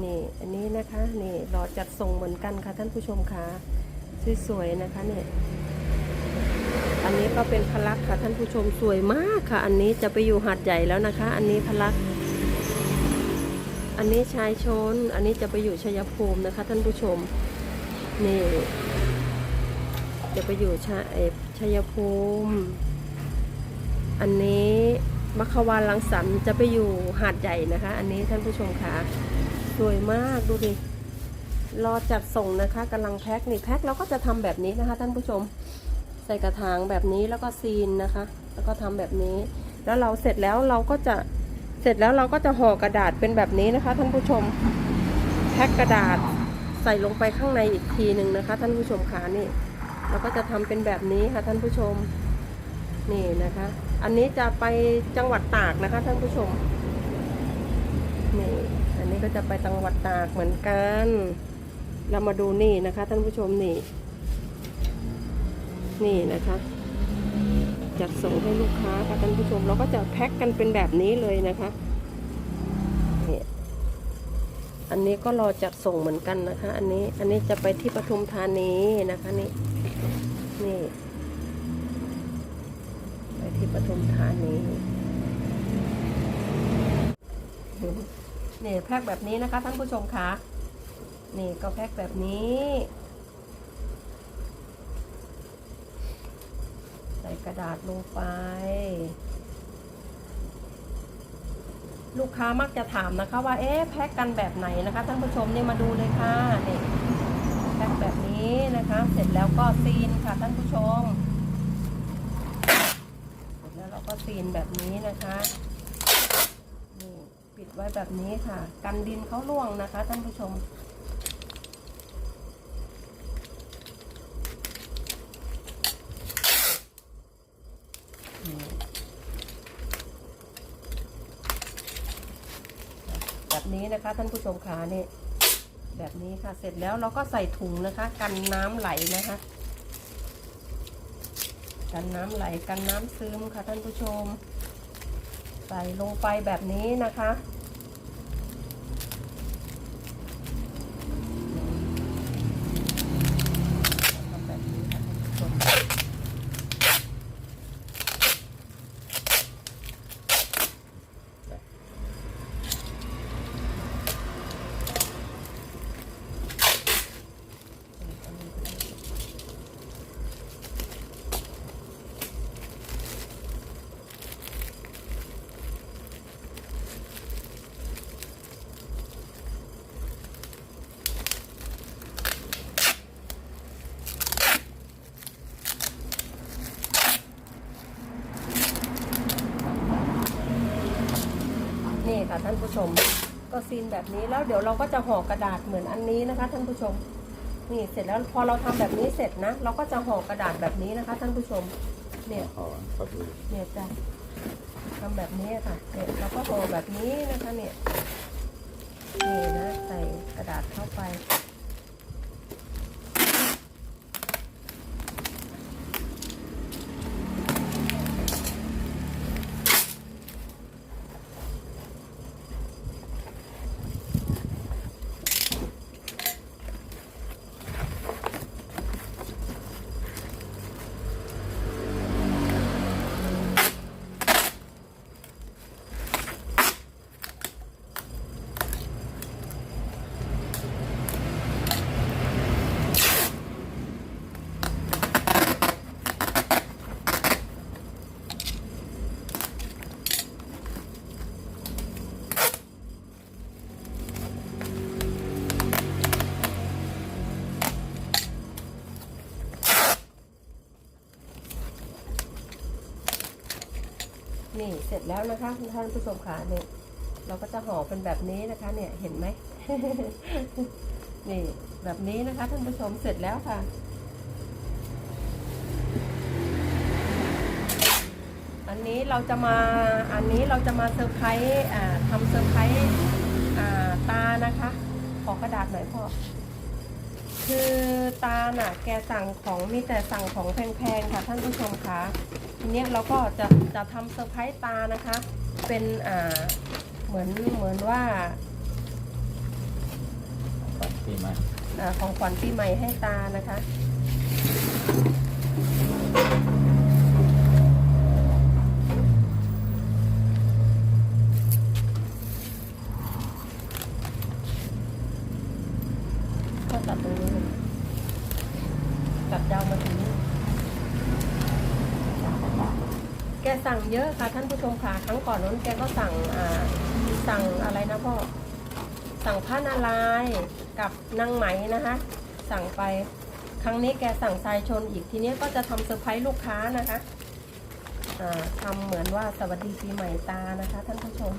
นี่อันนี้นะคะนี่รอจัดส่งเหมือนกันค่ะท่านผู้ชมค่ะสวยๆนะคะเนี่ยอันนี้ก็เป็นพลักค่ะท่านผู้ชมสวยมากค่ะ อันนี้จะไปอยู่หาดใหญ่แล้วนะคะ อันนี้พลัก อันนี้ชายชน อันนี้จะไปอยู่ชัยภูมินะคะ ท่านผู้ชมนี่จะไปอยู่ชาเอ่อชัยภูมิ อันนี้มัควานลังสรรจะไปอยู่หาดใหญ่นะคะ อันนี้ท่านผู้ชมค่ะ สวยมากดูดิ รอจัดส่งนะคะกำลังแพ็คนี่แพ็คเราก็จะทำแบบนี้นะคะ ท่านผู้ชม ใส่กระถางแบบนี้แล้วก็ซีนนะคะ แล้วก็ทำแบบนี้ แล้วเราเสร็จแล้วเราก็จะเสร็จแล้วเราก็จะห่อกระดาษเป็นแบบนี้นะคะ ท่านผู้ชม แพ็คกระดาษใส่ลงไปข้างในอีกทีหนึ่งนะคะ ท่านผู้ชมขานี่เราก็จะทำเป็นแบบนี้ค่ะ ท่านผู้ชมนี่นะคะ อันนี้จะไปจังหวัดตากนะคะ ท่านผู้ชม ก็จะไปจังหวัดตากเหมือนกัน เรามาดูนี่นะคะ ท่านผู้ชมนี่ นี่นะคะ จัดส่งให้ลูกค้าค่ะท่านผู้ชม เราก็จะแพ็คกันเป็นแบบนี้เลยนะคะนี่อันนี้ก็รอจัดส่งเหมือนกันนะคะ อันนี้อันนี้จะไปที่ปทุมธานีนะคะนี่นี่ ไปที่ปทุมธานี นี่ยแพ็คแบบนี้นะคะท่านผู้ชมคะนี่ก็แพ็คแบบนี้ใส่กระดาษลงไป ลูกค้ามักจะถามนะคะว่าเอ๊ะแพ็คกันแบบไหนนะคะท่านผู้ชมนี่มาดูเลยค่ะนี่แพ็คแบบนี้นะคะ เสร็จแล้วก็ซีนค่ะท่านผู้ชม เสร็จแล้วเราก็ซีนแบบนี้นะคะ ไว้แบบนี้ค่ะ กันดินเขาล่วงนะคะ ท่านผู้ชม แบบนี้นะคะ ท่านผู้ชมขาเนี่ยแบบนี้ค่ะ เสร็จแล้วเราก็ใส่ถุงนะคะ กันน้ำไหลนะคะ กันน้ำไหลกันน้ำซึมค่ะท่านผู้ชม ใส่ลงไปแบบนี้นะคะแบบนี้ค่ะท่านผู้ชม นี่ ค่ะท่านผู้ชม ก็ซีนแบบนี้แล้วเดี๋ยวเราก็จะห่อกระดาษเหมือนอันนี้นะคะ ท่านผู้ชม นี่เสร็จแล้วพอเราทำแบบนี้เสร็จนะ เราก็จะห่อกระดาษแบบนี้นะคะ ท่านผู้ชม เนี่ยห่อก็คือเนี่ยจะทำแบบนี้ค่ะเนี่ยเราก็ห่อแบบนี้นะคะเนี่ยนี่นะใส่กระดาษเข้าไป นี่เสร็จแล้วนะคะท่านผู้ชมค่ะเนี่ยเราก็จะห่อเป็นแบบนี้นะคะ เนี่ยเห็นไหมนี่แบบนี้นะคะท่านผู้ชมเสร็จแล้วค่ะอันนี้เราจะมาอันนี้เราจะมาเซอร์ไพรส์ทำเซอร์ไพรส์ตานะคะ ขอกระดาษหน่อยพ่อคือตาน่ะ แกสั่งของมีแต่สั่งของแพงๆค่ะท่านผู้ชมคะ ทีนี้เราก็จะจะทำเซอร์ไพรส์ตานะคะ เป็นอ่าเหมือนเหมือนว่าปีใหม่อาของขวัญปีใหม่ให้ตานะคะ ก็ตัดตรงนี้เลยตัดยาวมาถึงนี้ แกสั่งเยอะค่ะท่านผู้ชมค่ะครั้งก่อนนั้นแกก็สั่งอ่าสั่งอะไรนะพ่อสั่งผ้านาลายกับนางไหมนะคะ สั่งไปครั้งนี้แกสั่งทรายชนอีกทีนี้ก็จะทำเซอร์ไพรส์ลูกค้านะคะอ่าทำเหมือนว่าสวัสดีปีใหม่ตานะคะ ท่านผู้ชม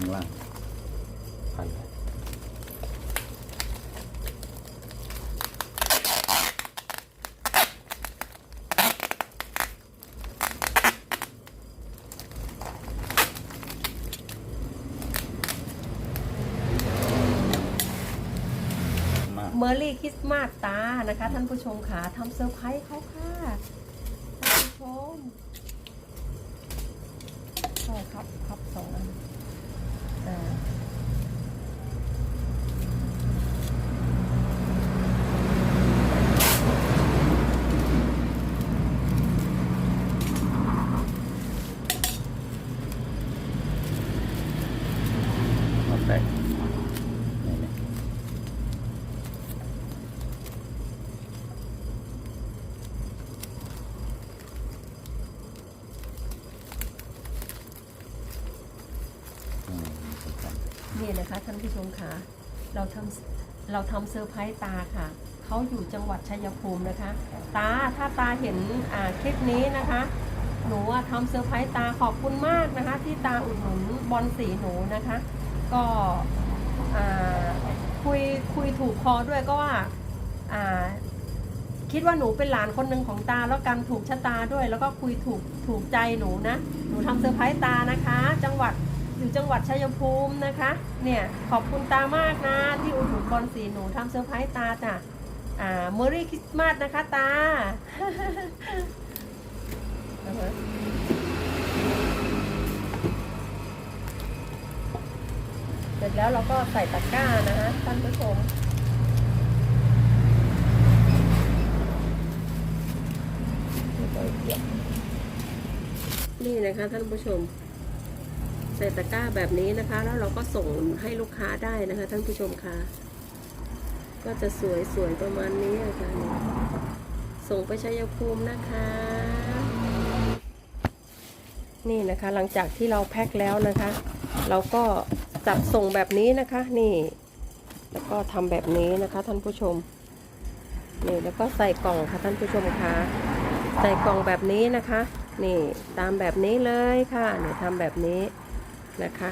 ข้างล่างพันเลยมากเมอร์รี่คริสต์มาสตานะคะ ท่านผู้ชมค่ะทำเซอร์ไพรส์เขาค่ะท่านผู้ชมใช่ครับครับสองอัน อ่า มาแตกนี่นี่ อืมสำคัญ นี่นะคะท่านผู้ชมค่ะ เราทำเราทำเซอร์ไพรส์ตาค่ะ เขาอยู่จังหวัดชัยภูมินะคะ ตาถ้าตาเห็นคลิปนี้นะคะ หนูทำเซอร์ไพรส์ตาขอบคุณมากนะคะ ที่ตาอุดหนุนบอลสีหนูนะคะ ก็คุยคุยถูกคอด้วยก็ว่าคิดว่าหนูเป็นหลานคนหนึ่งของตาแล้วกันถูกชะตาด้วย แล้วก็คุยถูกถูกใจหนูนะ หนูทำเซอร์ไพรส์ตานะคะ จังหวัด อยู่จังหวัดชัยภูมินะคะ เนี่ยขอบคุณตามากนะ ที่อุดหนุนบอลสีหนูทำเซอร์ไพรส์ตาจ้ะอ่าเมอรี่คริสต์มาสนะคะตาเสร็จแล้วเราก็ใส่ตะกร้านะคะท่านผู้ชมนี่นะคะท่านผู้ชม ใส่ตะกร้าแบบนี้นะคะ แล้วเราก็ส่งให้ลูกค้าได้นะคะ ท่านผู้ชมคะก็จะสวยสวยๆประมาณนี้อะค่ะ ส่งไปชัยภูมินะคะ นี่นะคะหลังจากที่เราแพ็คแล้วนะคะ เราก็จัดส่งแบบนี้นะคะ นี่ แล้วก็ทำแบบนี้นะคะ ท่านผู้ชม นี่แล้วก็ใส่กล่องค่ะท่านผู้ชมคะใส่กล่องแบบนี้นะคะ นี่ตามแบบนี้เลยค่ะนี่ทำแบบนี้ นะคะ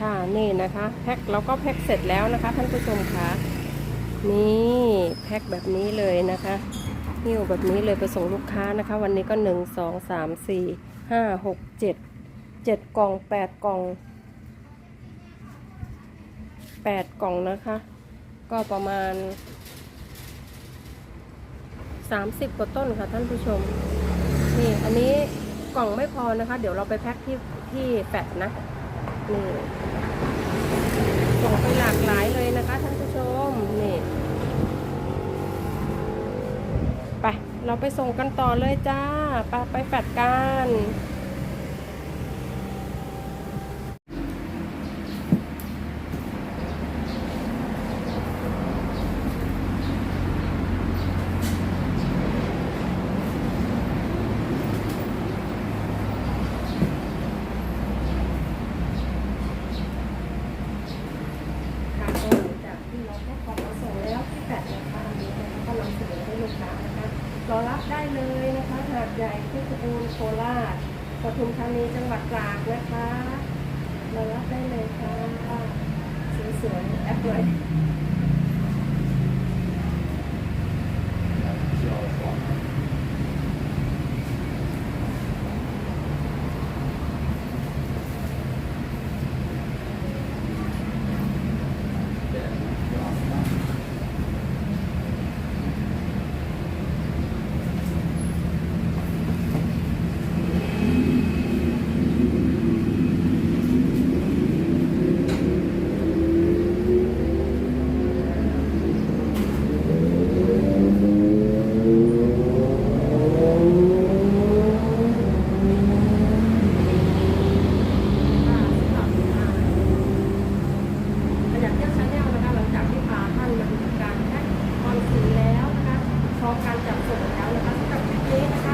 ค่ะนี่นะคะ แพ็คเราก็แพ็คเสร็จแล้วนะคะท่านผู้ชมคะนี่แพ็คแบบนี้เลยนะคะหิ้วแบบนี้เลยไปส่งลูกค้านะคะ วันนี้ก็หนึ่งสองสามสี่ห้าหกเจ็ดเจ็ดกล่องแปดกล่องแปดกล่องนะคะ ก็ประมาณ30กว่าต้นค่ะท่านผู้ชม นี่อันนี้กล่องไม่พอนะคะ เดี๋ยวเราไปแพ็คที่ที่แฟดนะนี่ส่งไปหลากหลายเลยนะคะท่านผู้ชมนี่ไปเราไปส่งกันต่อเลยจ้าไปไปแฟดกัน รอรับได้เลยนะคะหาดใหญ่เพชรบูรโคราชปทุมธานีจังหวัดตราดนะคะรอรับได้เลยค่ะสวยๆแอปเลย plate.